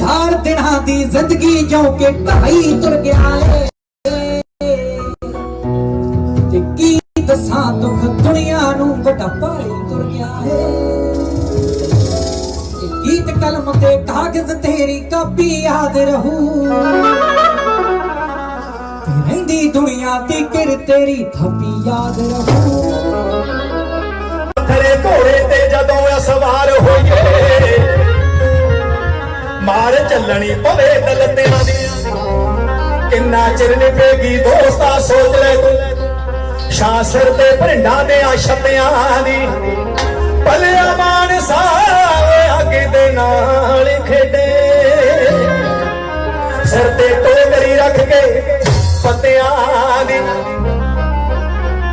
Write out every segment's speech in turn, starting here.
ਚਾਰ ਦਿਨਾਂ ਦੀ ਜ਼ਿੰਦਗੀ ਜੋ ਕਿ ਢਾਈ ਤੁਰ ਗਿਆ ਏ। ਤੇ ਕੀ ਦੱਸਾਂ ਦੁੱਖ ਦੁਨੀਆ ਨੂੰ ਬਟਾਪਾ ਹੀ ਤੁਰ ਗਿਆ ਏ। ਤੇ ਗੀਤ ਕਲਮ ਤੇ ਕਾਗਜ਼ ਤੇਰੀ ਕਾਪੀ ਯਾਦ ਰਹੂ। ਰਹਿੰਦੀ ਦੁਨੀਆ ਦੀ ਕਿਰ ਤੇਰੀ ਥਾਪੀ ਯਾਦ ਰਹੂ। ਖੜੇ ਘੋੜੇ ਤੇ ਜਦੋਂ ਅਸਵਾਰ ਹੋਈਏ ਮਾਰ ਚੱਲਣੀ ਪਵੇ ਦਲਤਿਆਂ ਦੀ। ਕਿੰਨਾ ਚਿਰ ਨਿਭੇਗੀ ਦੋਸਤਾ, ਸੋਚ ਲੈ ਤੂੰ। ਸ਼ਾਹ ਸਿਰ ਤੇ ਭਿੰਡਾਂ ਦੇ ਆਸ਼ਤਿਆਂ ਦੀ। ਭਲਿਆ ਮਾਨ ਅੱਗੇ ਦੇ ਨਾਲ ਖੇਡੇ। ਸਿਰ ਤੇ ਟੋਕਰੀ ਰੱਖ ਕੇ ਪੱਤਿਆਂ ਦੀ।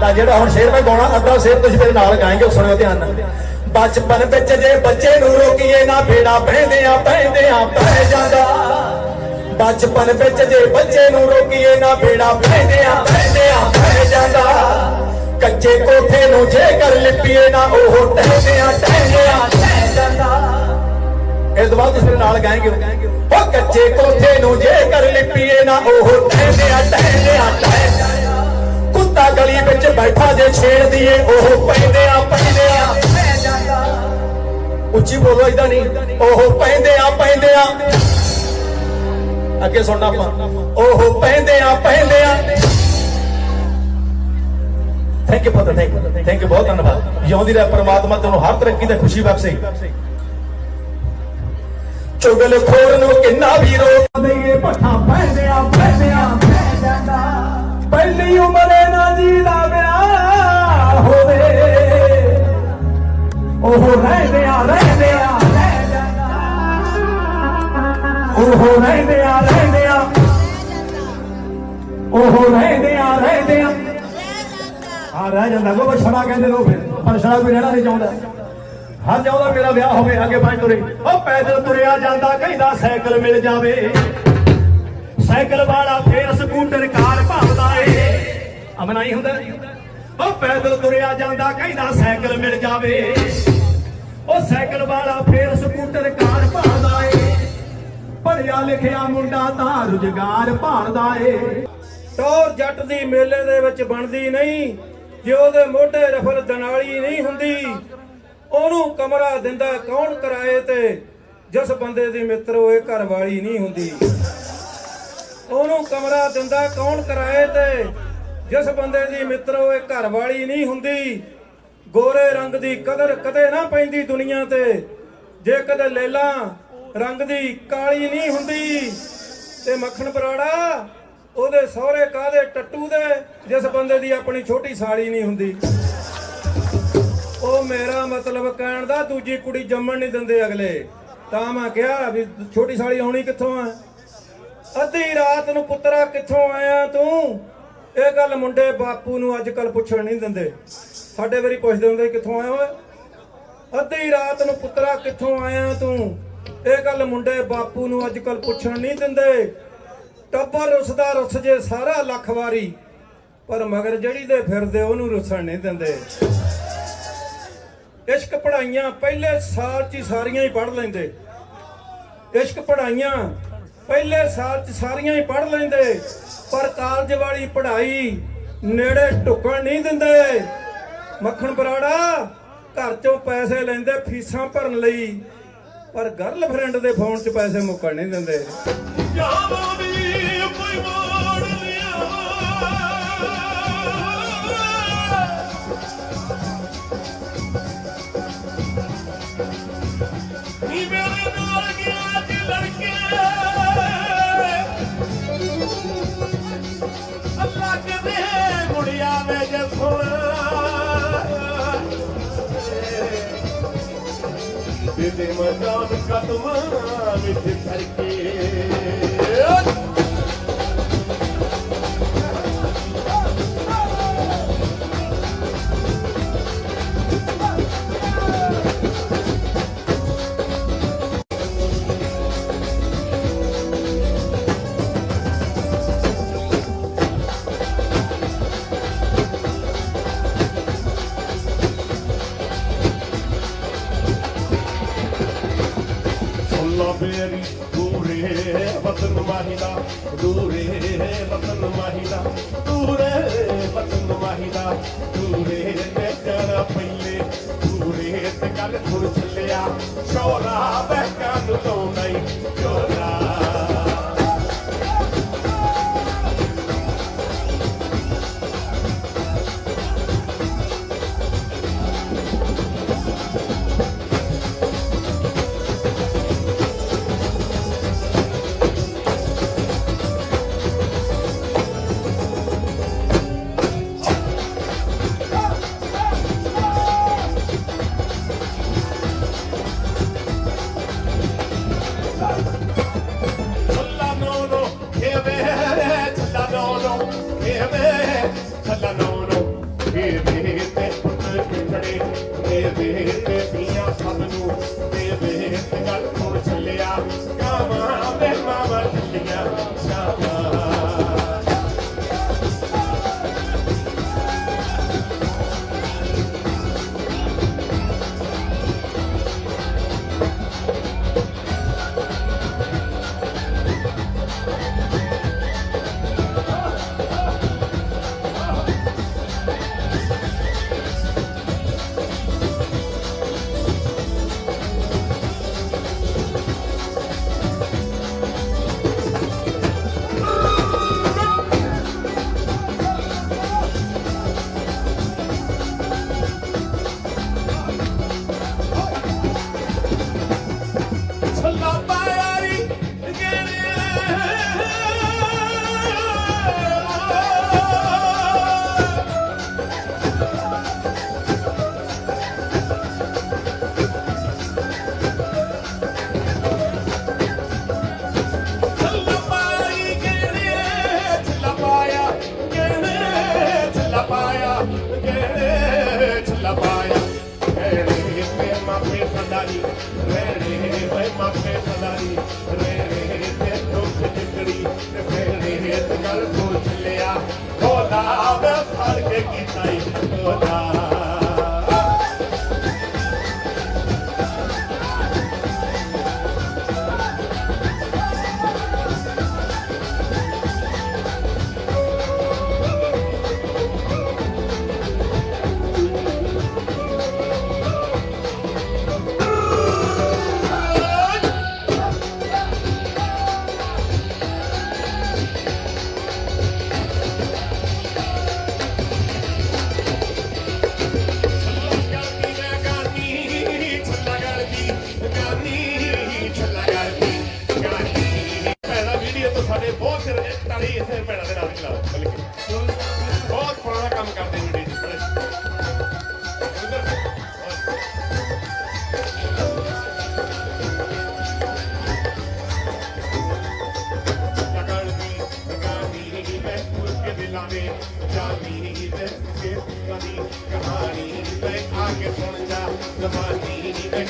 ਤਾਂ ਜਿਹੜਾ ਹੁਣ ਸ਼ੇਰ ਮੈਂ ਗਾਉਣਾ, ਅੱਧਾ ਸ਼ੇਰ ਤੁਸੀਂ ਮੇਰੇ ਨਾਲ ਗਾਏਂਗੇ ਸੁਣਿਓ ਧਿਆਨ ਨਾਲ। ਬਚਪਨ ਵਿੱਚ ਜੇ ਬੱਚੇ ਨੂੰ ਰੋਕੀਏ ਨਾ ਬੇੜਾ ਬਹਿੰਦਿਆਂ ਬਹਿੰਦਿਆਂ ਬਹਿ ਜਾਂਦਾ। ਬਚਪਨ ਵਿੱਚ ਜੇ ਬੱਚੇ ਨੂੰ ਰੋਕੀਏ ਨਾ ਬੇੜਾ ਬਹਿੰਦਿਆਂ ਬਹਿੰਦਿਆਂ ਬਹਿ ਜਾਂਦਾ। ਕੱਚੇ ਕੋਠੇ ਨੂੰ ਜੇ ਕਰ ਲਿਪੀਏ ਨਾ ਉਹ ਟਹਿੰਦਿਆਂ ਟਹਿੰਦਿਆਂ ਟਹਿ ਜਾਂਦਾ। ਇਸ ਤੋਂ ਤੁਸੀਂ ਨਾਲ ਗਾਏਂਗੇ ਉਹ ਕੱਚੇ ਕੋਠੇ ਨੂੰ ਜੇ ਕਰ ਲਿਪੀਏ ਨਾ ਉਹ ਟਹਿੰਦਿਆਂ ਟਹਿੰਦਿਆਂ ਟਹਿ ਜਾਂਦਾ। ਕੁੱਤਾ ਗਲੀ ਵਿੱਚ ਬੈਠਾ ਜੇ ਛੇੜ ਦੀਏ ਉਹ ਪੈਂਦਿਆਂ ਪੈਂਦਿਆਂ ਪੈ ਜਾਂਦਾ ਉੱਚੀ ਬੋਲੋ ਇਦਾਂ ਨਹੀਂ। ਉਹ ਪੈਂਦਿਆਂ ਪੈਂਦਿਆਂ ਅੱਗੇ ਸੁਣਨਾ ਆਪਾਂ। ਉਹ ਪੈਂਦਿਆਂ ਪੈਂਦਿਆਂ ਥੈਂਕ ਯੂ ਪਤਾ ਥੈਂਕ ਯੂ ਥੈਂਕ ਯੂ ਬਹੁਤ ਧੰਨਵਾਦ। ਜਿਉਂਦੀ ਰਹਿ ਪ੍ਰਮਾਤਮਾ ਤੈਨੂੰ ਹਰ ਤਰੱਕੀ ਤੇ ਖੁਸ਼ੀ ਬਖਸ਼ੇ। ਚੁਗਲ ਖੋਰ ਨੂੰ ਕਿੰਨਾ ਵੀ ਰੋਕ ਦਈਏ, ਭੱਠਾ ਪੈਂਦਿਆਂ ਪੈਂਦਿਆਂ ਪੈ ਜਾਂਦਾ ਜਾਂਦਾ ਕੋ ਛੜਾ ਕਹਿੰਦੇ ਲੋ ਫਿਰ। ਪਰ ਛੜਾ ਕੋਈ ਰਹਿਣਾ ਨਹੀਂ ਚਾਹੁੰਦਾ। ਹਰ ਚਾਹੁੰਦਾ ਮੇਰਾ ਵਿਆਹ ਹੋਵੇ, ਅੱਗੇ ਪੰਜ ਤੁਰੇ। ਉਹ ਪੈਦਲ ਤੁਰਿਆ ਜਾਂਦਾ, ਕਹਿੰਦਾ ਸਾਈਕਲ ਮਿਲ ਜਾਵੇ। ਸਾਈਕਲ ਵਾਲਾ ਫੇਰ ਸਕੂਟਰ ਕਾਰ ਭਾਵਦਾ ਏ। ਅਮਨਾ ਹੀ ਹੁੰਦਾ? ਉਹ ਪੈਦਲ ਤੁਰਿਆ ਜਾਂਦਾ, ਕਹਿੰਦਾ ਸਾਈਕਲ ਮਿਲ ਜਾਵੇ। ਉਹ ਸਾਈਕਲ ਵਾਲਾ ਫੇਰ ਸਕੂਟਰ ਕਾਰ ਭਾਵਦਾ ਏ। ਪੜਿਆ ਲਿਖਿਆ ਮੁੰਡਾ ਤਾਂ ਰੁਜ਼ਗਾਰ ਭਾਲਦਾ ਏ। ਟੌਰ ਜੱਟ ਦੀ ਮੇਲੇ ਦੇ ਵਿੱਚ ਬਣਦੀ ਨਹੀਂ। ਜੇ ਉਹਦੇ ਮੋਢੇ ਰਫਲ ਦਨਾਲੀ ਨਹੀਂ ਹੁੰਦੀ, ਉਹਨੂੰ ਕਮਰਾ ਦਿੰਦਾ ਕੌਣ ਕਰਾਏ ਤੇ? ਜਿਸ ਬੰਦੇ ਦੀ ਮਿੱਤਰੋ, ਇਹ ਘਰ ਵਾਲੀ ਨਹੀਂ ਹੁੰਦੀ। ਉਹਨੂੰ ਕਮਰਾ ਦਿੰਦਾ ਕੌਣ ਕਿਰਾਏ ਤੇ? ਜਿਸ ਬੰਦੇ ਦੀ ਮਿੱਤਰੋ, ਇਹ ਘਰ ਵਾਲੀ ਨਹੀਂ ਹੁੰਦੀ। ਗੋਰੇ ਰੰਗ ਦੀ ਕਦਰ ਕਦੇ ਨਾ ਪੈਂਦੀ ਦੁਨੀਆ ਤੇ। ਜੇ ਕਦੇ ਲੈਲਾ ਰੰਗ ਦੀ ਕਾਲੀ ਨਹੀਂ ਹੁੰਦੀ, ਤੇ ਮੱਖਣ ਬਰਾੜਾ ਉਹਦੇ ਸਹੁਰੇ ਕਾਦੇ ਟੱਟੂ ਦੇ? ਜਿਸ ਬੰਦੇ ਦੀ ਆਪਣੀ ਛੋਟੀ ਸਾਲੀ ਨਹੀਂ ਹੁੰਦੀ। ਉਹ ਮੇਰਾ ਮਤਲਬ ਕਹਿਣ ਦਾ ਦੂਜੀ ਕੁੜੀ ਜੰਮਣ ਨਹੀਂ ਦਿੰਦੇ ਅਗਲੇ। ਤਾਂ ਮੈਂ ਕਿਹਾ ਵੀ ਛੋਟੀ ਸਾਲੀ ਆਉਣੀ ਕਿੱਥੋਂ ਆ? ਅੱਧੀ ਰਾਤ ਨੂੰ ਪੁੱਤਰਾ ਕਿੱਥੋਂ ਆਇਆ ਤੂੰ? ਇਹ ਗੱਲ ਮੁੰਡੇ ਬਾਪੂ ਨੂੰ ਅੱਜ ਕੱਲ ਪੁੱਛਣ ਨਹੀਂ ਦਿੰਦੇ। ਸਾਡੇ ਵਾਰੀ ਪੁੱਛਦੇ ਹੁੰਦੇ ਕਿੱਥੋਂ ਆਇਆ ਓਏ ਅੱਧੀ ਰਾਤ ਨੂੰ ਪੁੱਤਰਾ ਕਿੱਥੋਂ ਆਇਆ ਤੂੰ? ਇਹ ਗੱਲ ਮੁੰਡੇ ਬਾਪੂ ਨੂੰ ਅੱਜ ਕੱਲ ਪੁੱਛਣ ਨਹੀਂ ਦਿੰਦੇ। ਟੱਬਰ ਰੁੱਸਦਾ, ਰੁੱਸ ਜੇ ਸਾਰਾ ਲੱਖ ਵਾਰੀ। ਪਰ ਮਗਰ ਜਿਹੜੀ ਦੇ ਫਿਰਦੇ, ਉਹਨੂੰ ਰੁੱਸਣ ਨਹੀਂ ਦਿੰਦੇ। ਇਸ਼ਕ ਪੜਾਈਆਂ ਪਹਿਲੇ ਸਾਲ 'ਚ ਹੀ ਸਾਰੀਆਂ ਹੀ ਪੜ ਲੈਂਦੇ। ਇਸ਼ਕ ਪੜਾਈਆਂ ਪਹਿਲੇ ਸਾਲ 'ਚ ਸਾਰੀਆਂ ਹੀ ਪੜ ਲੈਂਦੇ। ਪਰ ਕਾਲਜ ਵਾਲੀ ਪੜ੍ਹਾਈ ਨੇੜੇ ਢੁਕਣ ਨਹੀਂ ਦਿੰਦੇ। ਮੱਖਣ ਬਰਾੜਾ ਘਰ 'ਚੋਂ ਪੈਸੇ ਲੈਂਦੇ, ਫੀਸਾਂ ਭਰਨ ਲਈ। ਪਰ ਗਰਲਫ੍ਰੈਂਡ ਦੇ ਫੋਨ 'ਚ ਪੈਸੇ ਮੁੱਕਣ ਨਹੀਂ ਦਿੰਦੇ। ਦੇ ਮਜਾਨ ਕਦਮਾਂ ਵਿੱਚ ਕਰਕੇ। ਸੁਣ Who's the ਖੇਤ ਗੱਲ ਪੁੱਛ ਲਿਆ। ਖੋਦਾ ਵੇ ਫੜ ਕੇ ਕੀਤਾ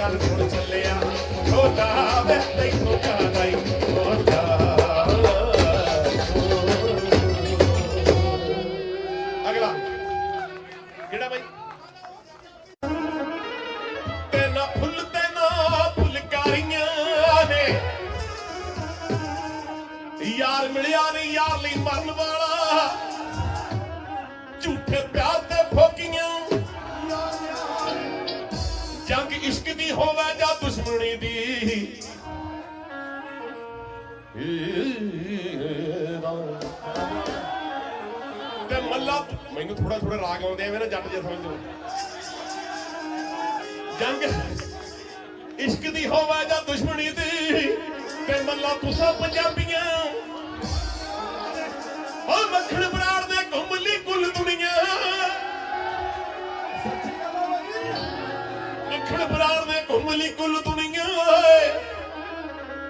ਚੱਲ ਹੁਣ ਚੱਲਿਆ। ਢੋਲਾ ਵੇ ਤੈਨੂੰ ਕਾਦਾਈ ਢੋਲਾ ਅਗਲਾ। ਕਿਹੜਾ ਬਾਈ? ਤੇ ਨਾ ਫੁੱਲ ਤੇ ਨਾ ਫੁਲਕਾਰੀਆਂ ਨੇ। ਯਾਰ ਮਿਲਿਆ ਨਹੀਂ ਯਾਰ ਲਈ ਮਰਨ ਵਾਲਾ। ਝੂਠੇ ਪਿਆਰ ਇਸ਼ਕ ਦੀ ਹੋਵੇ ਜਾਂ ਦੁਸ਼ਮਣੀ ਦੀ। ਤੇ ਮੱਲਾ, ਮੈਨੂੰ ਥੋੜਾ ਥੋੜਾ ਰਾਗ ਆਉਂਦੇ ਐਵੇਂ ਨਾ ਜੱਟ ਜੇ ਸਮਝੋ ਜੰਗ, ਇਸ਼ਕ ਦੀ ਹੋਵੇ ਜਾਂ ਦੁਸ਼ਮਣੀ ਦੀ, ਤੇ ਮੱਲਾ ਤੁਸਾਂ ਪੰਜਾਬੀ ਬਲੀ ਕੁੱਲ ਦੁਨੀਆ ਹੈ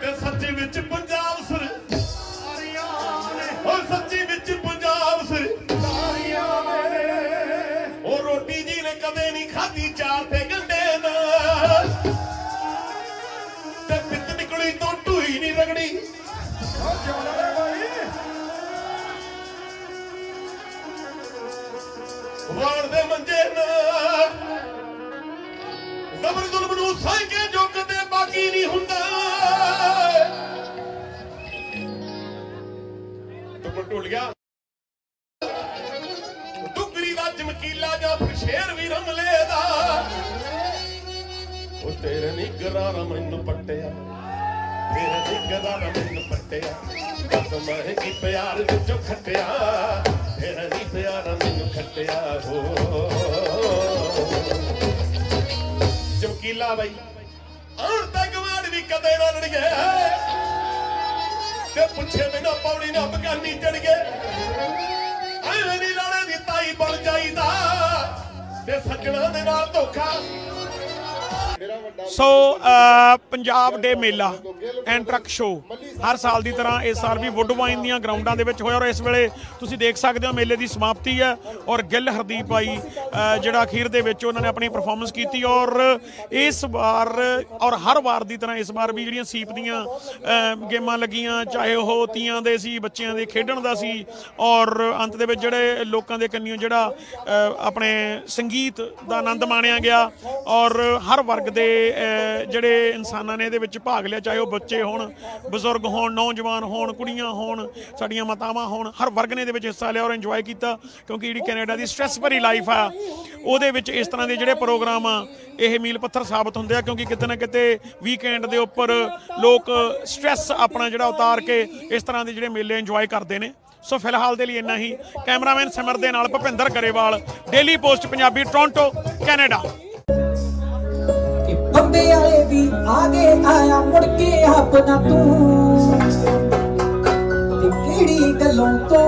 ਕਿ ਸੱਚੇ ਵਿੱਚ ਪੰਜਾਬ ਸਰ ਨੂੰ ਸਾਂਝੇ ਜੁਗ ਤੇ ਬਾਕੀ ਨਹੀਂ ਹੁੰਦਾ। ਤੂੰ ਟੁੱਟ ਗਿਆ। ਡੁਗਰੀ ਦਾ ਚਮਕੀਲਾ ਜਾਂ ਫਿਰ ਸ਼ੇਰ ਵੀ ਰਮਲੇ ਦਾ ਉਹ ਤੇਰੇ ਨਿਗਰਾਂ ਰਮਨ ਪੱਟਿਆ। ਤੇਰੇ ਨਿਗਰਾਂ ਰਮਨ ਪੱਟਿਆ। ਕਸਮ ਹੈ ਕਿ ਪਿਆਰ ਵਿੱਚੋਂ ਖੱਟਿਆ। ਤੇਰਾ ਨਹੀਂ ਪਿਆਰ ਮੈਨੂੰ ਖੱਟਿਆ। ਹੋ ਚਮਕੀਲਾ ਬਾਈ। ਹੁਣ ਤੱਕ ਵਾੜ ਵੀ ਕਦੇ ਨਾ ਲੜ ਗਿਆ ਤੇ ਪੁੱਛੇ ਬਿਨਾ ਪੌੜੀ ਨਾ ਬਗਾਨੀ ਚੜ ਗਏ ਐਵੇਂ ਨਹੀਂ ਲਾਣੇ ਦੀ ਤਾਈ ਬਣ ਜਾਈਦਾ। ਤੇ ਸੱਜਣਾ ਦੇ ਨਾਲ ਧੋਖਾ। ਸੋ ਪੰਜਾਬ ਡੇ ਮੇਲਾ ਐਂਡ ਟਰੱਕ ਸ਼ੋ ਹਰ ਸਾਲ ਦੀ ਤਰ੍ਹਾਂ ਇਸ ਸਾਲ ਵੀ ਵੁੱਡ ਵਾਈਨ ਦੀਆਂ ਗਰਾਊਂਡਾਂ ਦੇ ਵਿੱਚ ਹੋਇਆ ਔਰ ਇਸ ਵੇਲੇ ਤੁਸੀਂ ਦੇਖ ਸਕਦੇ ਹੋ ਮੇਲੇ ਦੀ ਸਮਾਪਤੀ ਹੈ ਔਰ ਗਿੱਲ ਹਰਦੀਪ ਭਾਈ ਜਿਹੜਾ ਅਖੀਰ ਦੇ ਵਿੱਚ ਉਹਨਾਂ ਨੇ ਆਪਣੀ ਪਰਫਾਰਮੈਂਸ ਕੀਤੀ ਔਰ ਇਸ ਵਾਰ ਔਰ ਹਰ ਵਾਰ ਦੀ ਤਰ੍ਹਾਂ ਇਸ ਵਾਰ ਵੀ ਜਿਹੜੀਆਂ ਸੀਪ ਦੀਆਂ ਗੇਮਾਂ ਲੱਗੀਆਂ, ਚਾਹੇ ਉਹ ਤੀਆਂ ਦੇ ਸੀ, ਬੱਚਿਆਂ ਦੇ ਖੇਡਣ ਦਾ ਸੀ ਔਰ ਅੰਤ ਦੇ ਵਿੱਚ ਜਿਹੜੇ ਲੋਕਾਂ ਦੇ ਕੰਨੀਓ ਜਿਹੜਾ ਆਪਣੇ ਸੰਗੀਤ ਦਾ ਆਨੰਦ ਮਾਣਿਆ ਗਿਆ ਔਰ ਹਰ ਵਰਗ ਦੇ ਜਿਹੜੇ ਇਨਸਾਨਾਂ ਨੇ ਇਹਦੇ ਵਿੱਚ ਭਾਗ ਲਿਆ, ਚਾਹੇ ਉਹ ਬੱਚੇ ਹੋਣ, ਬਜ਼ੁਰਗ ਹੋਣ, ਨੌਜਵਾਨ ਹੋਣ, ਕੁੜੀਆਂ ਹੋਣ, ਸਾਡੀਆਂ ਮਾਤਾਵਾਂ ਹੋਣ, ਹਰ ਵਰਗ ਨੇ ਇਹਦੇ ਵਿੱਚ ਹਿੱਸਾ ਲਿਆ ਔਰ ਇੰਜੋਏ ਕੀਤਾ, ਕਿਉਂਕਿ ਜਿਹੜੀ ਕੈਨੇਡਾ ਦੀ ਸਟ੍ਰੈਸ ਭਰੀ ਲਾਈਫ ਆ, ਉਹਦੇ ਵਿੱਚ ਇਸ ਤਰ੍ਹਾਂ ਦੇ ਜਿਹੜੇ ਪ੍ਰੋਗਰਾਮ ਆ, ਇਹ ਮੀਲ ਪੱਥਰ ਸਾਬਤ ਹੁੰਦੇ ਆ, ਕਿਉਂਕਿ ਕਿਤੇ ਨਾ ਕਿਤੇ ਵੀਕਐਂਡ ਦੇ ਉੱਪਰ ਲੋਕ ਸਟ੍ਰੈਸ ਆਪਣਾ ਜਿਹੜਾ ਉਤਾਰ ਕੇ ਇਸ ਤਰ੍ਹਾਂ ਦੇ ਜਿਹੜੇ ਮੇਲੇ ਇੰਜੋਏ ਕਰਦੇ ਨੇ। ਸੋ ਫਿਲਹਾਲ ਦੇ ਲਈ ਇੰਨਾ ਹੀ। ਕੈਮਰਾਮੈਨ ਸਿਮਰ ਦੇ ਨਾਲ Bhupinder Grewal Daily Post Punjabi Toronto Canada Bombay ਵਾਲੇ ਵੀ ਆ ਗਏ ਆਇਆ ਮੁੜ ਕੇ ਆਪਣਾ ਤੂੰ। ਤੇ ਕਿਹੜੀ ਗੱਲੋਂ ਤੋਂ